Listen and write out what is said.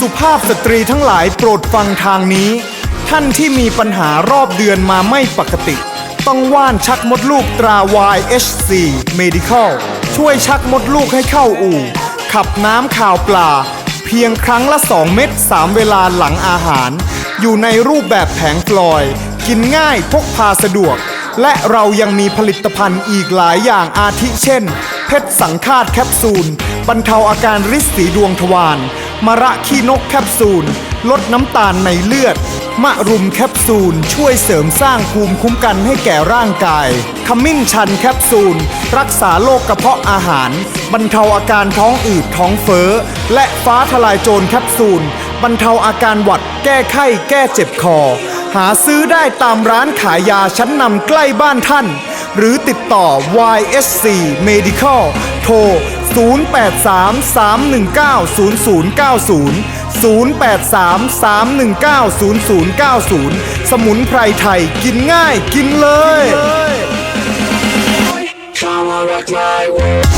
สุภาพสตรีทั้งหลายโปรดฟังทางนี้ ท่านที่มีปัญหารอบเดือนมาไม่ปกติ ต้องว่านชักมดลูกตรา YHC Medical ช่วยชักมดลูกให้เข้าอู่ ขับน้ำข่าวปลา เพียงครั้งละ 2 เม็ด3 เวลาหลังอาหาร อยู่ในรูปแบบแผงฟลอย กินง่ายพกพาสะดวก และเรายังมีผลิตภัณฑ์อีกหลายอย่างอาทิเช่น เพชรสังคาดแคปซูล บรรเทาอาการริดสีดวงทวาร มะระขี้นกแคปซูล ลดน้ำตาลในเลือด มะรุมแคปซูล ช่วยเสริมสร้างภูมิคุ้มกันให้แก่ร่างกาย ขมิ้นชันแคปซูล รักษาโรคกระเพาะอาหาร บรรเทาอาการท้องอืดท้องเฟ้อ และฟ้าทลายโจรแคปซูล บรรเทาอาการหวัด แก้ไข้ แก้เจ็บคอ หาซื้อได้ตามร้านขายยาชั้นนำใกล้บ้านท่าน หรือติดต่อ YSC Medical โทร 0833190090 0833190090 สมุนไพรไทยกินง่ายกินเลย Come on, rock my world.